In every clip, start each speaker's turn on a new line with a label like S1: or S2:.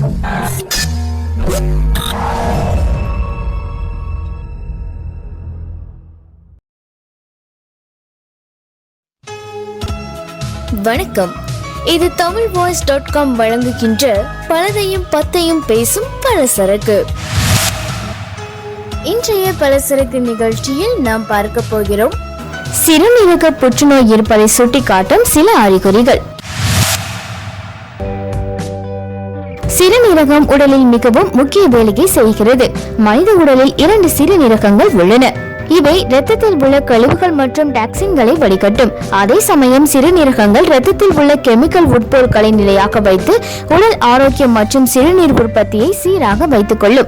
S1: வணக்கம். இது Tamil voice dot com வழங்குகின்ற பலதையும் பத்தையும் பேசும் பலசரக்கு. இன்றைய பலசரக்கு நிகழ்ச்சியில் நாம் பார்க்க போகிறோம். சிறுநீரக புற்றுநோய் இருப்பதை சுட்டிக்காட்டும் சில அறிகுறிகள். சிறுநீரகம் உடலில் மிகவும் முக்கிய வேலையை செய்கிறது. மனித உடலில் இரண்டு சிறுநீரகங்கள் உள்ளன. இவை இரத்தத்தில் உள்ள கழிவுகள் மற்றும் டாக்ஸின்களை வடிகட்டும். அதே சமயம் சிறுநீரகங்கள் இரத்தத்தில் உள்ள கெமிக்கல் உட்பொருட்களை நிலையாக வைத்து உடல் ஆரோக்கியம் மற்றும் சிறுநீர் உற்பத்தியை சீராக வைத்துக் கொள்ளும்.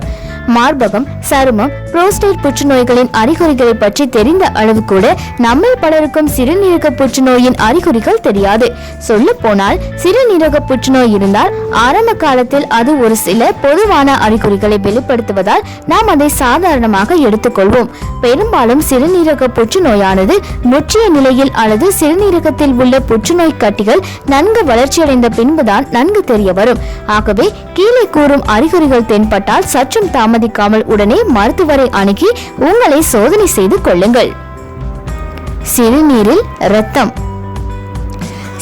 S1: மார்பகம் சருமம் புரோஸ்டேட் புற்றுநோய்களின் அறிகுறிகளை பற்றி தெரிந்த அளவு கூட நம்மில் பலருக்கும் சிறுநீரக புற்றுநோயின் அறிகுறிகள் தெரியாது. சொல்ல போனால் சிறுநீரக புற்றுநோய் இருந்தால் ஆரம்ப காலத்தில் அது ஒரு சில பொதுவான அறிகுறிகளை வெளிப்படுத்துவதால் நாம் அதை சாதாரணமாக எடுத்துக்கொள்வோம். பெரும்பாலும் சிறுநீரக புற்றுநோயானது முற்றிய நிலையில் அல்லது சிறுநீரகத்தில் உள்ள புற்றுநோய் கட்டிகள் நன்கு வளர்ச்சியடைந்த பின்புதான் நன்கு தெரிய வரும். ஆகவே கீழே கூறும் அறிகுறிகள் தென்பட்டால் சற்றும் தாம தாமதிக்காமல் உடனே மருத்துவரை அணுகி உங்களை சோதனை செய்து கொள்ளுங்கள். சிறுநீரில் ரத்தம்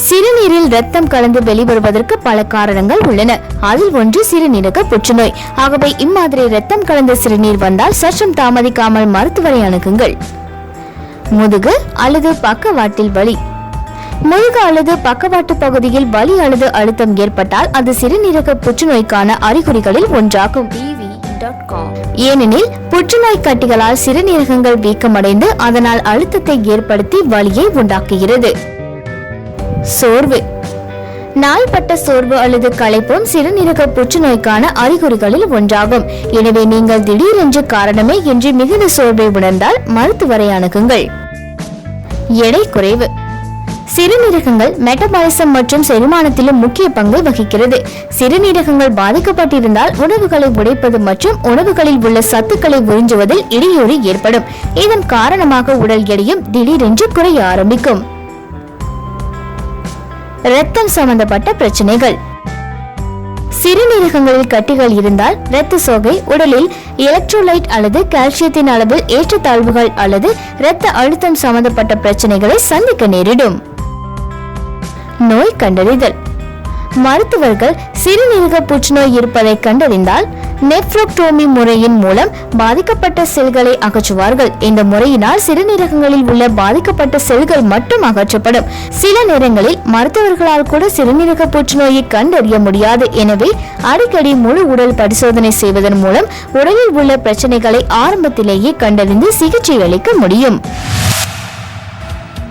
S1: சிறுநீரில் ரத்தம் கலந்து வெளிவருவதற்கு பல காரணங்கள் உள்ளன. அதில் ஒன்று சிறுநீரக புற்றுநோய். ஆகவே இம்மாதிரி ரத்தம் கலந்த சிறுநீர் வந்தால் சற்றும் தாமதிக்காமல் மருத்துவரை அணுகுங்கள். முதுகு அல்லது பக்கவாட்டில் வலி. முதுகு அல்லது பக்கவாட்டு பகுதியில் வலி அல்லது அழுத்தம் ஏற்பட்டால் அது சிறுநீரக புற்றுநோய்க்கான அறிகுறிகளில் ஒன்றாகும். ஏனெனில் புற்றுநோய் கட்டிகளால் சிறுநீரகங்கள் வீக்கமடைந்து அதனால் அழுத்தத்தை ஏற்படுத்தி வலியை உண்டாக்குகிறது. சோர்வு. நாள்பட்ட சோர்வு அல்லது களைப்பும் சிறுநீரக புற்றுநோய்க்கான அறிகுறிகளில் ஒன்றாகும். எனவே நீங்கள் திடீரென்று காரணமே என்று மிகுந்த சோர்வை உணர்ந்தால் மருத்துவரை அணுகுங்கள். எடை குறைவு. சிறுநீரகங்கள் மெட்டபாலிசம் மற்றும் செரிமானத்திலும் முக்கிய பங்கு வகிக்கிறது. சிறுநீரகங்கள் பாதிக்கப்பட்டிருந்தால் உணவுகளை உடைப்பது மற்றும் உணவுகளில் உள்ள சத்துக்களை உறிஞ்சுவதில் இடையூறு ஏற்படும். இதன் காரணமாக உடல் எடையும் திடீரென்று குறைய ஆரம்பிக்கும். இரத்தம் சம்பந்தப்பட்ட பிரச்சனைகள். சிறுநீரகங்களில் கட்டிகள் இருந்தால் இரத்த சோகை உடலில் எலக்ட்ரோலைட் அல்லது கால்சியத்தின் அளவில் ஏற்றத்தாழ்வுகள் அல்லது இரத்த அழுத்தம் சம்பந்தப்பட்ட பிரச்சனைகளை சந்திக்க நேரிடும். நோய் கண்டறிதல். மருத்துவர்கள் சிறுநீரக புற்றுநோய் இருப்பதை கண்டறிந்தால் நெப்ரோக்டோமி முறையின் மூலம் பாதிக்கப்பட்ட செல்களை அகற்றுவார்கள். இந்த முறையினால் சிறுநீரகங்களில் உள்ள பாதிக்கப்பட்ட செல்கள் மட்டும் அகற்றப்படும். சில நேரங்களில் மருத்துவர்களால் கூட சிறுநீரக புற்றுநோயை கண்டறிய முடியாது. எனவே அடிக்கடி முழு உடல் பரிசோதனை செய்வதன் மூலம் உடலில் உள்ள பிரச்சனைகளை ஆரம்பத்திலேயே கண்டறிந்து சிகிச்சை அளிக்க முடியும்.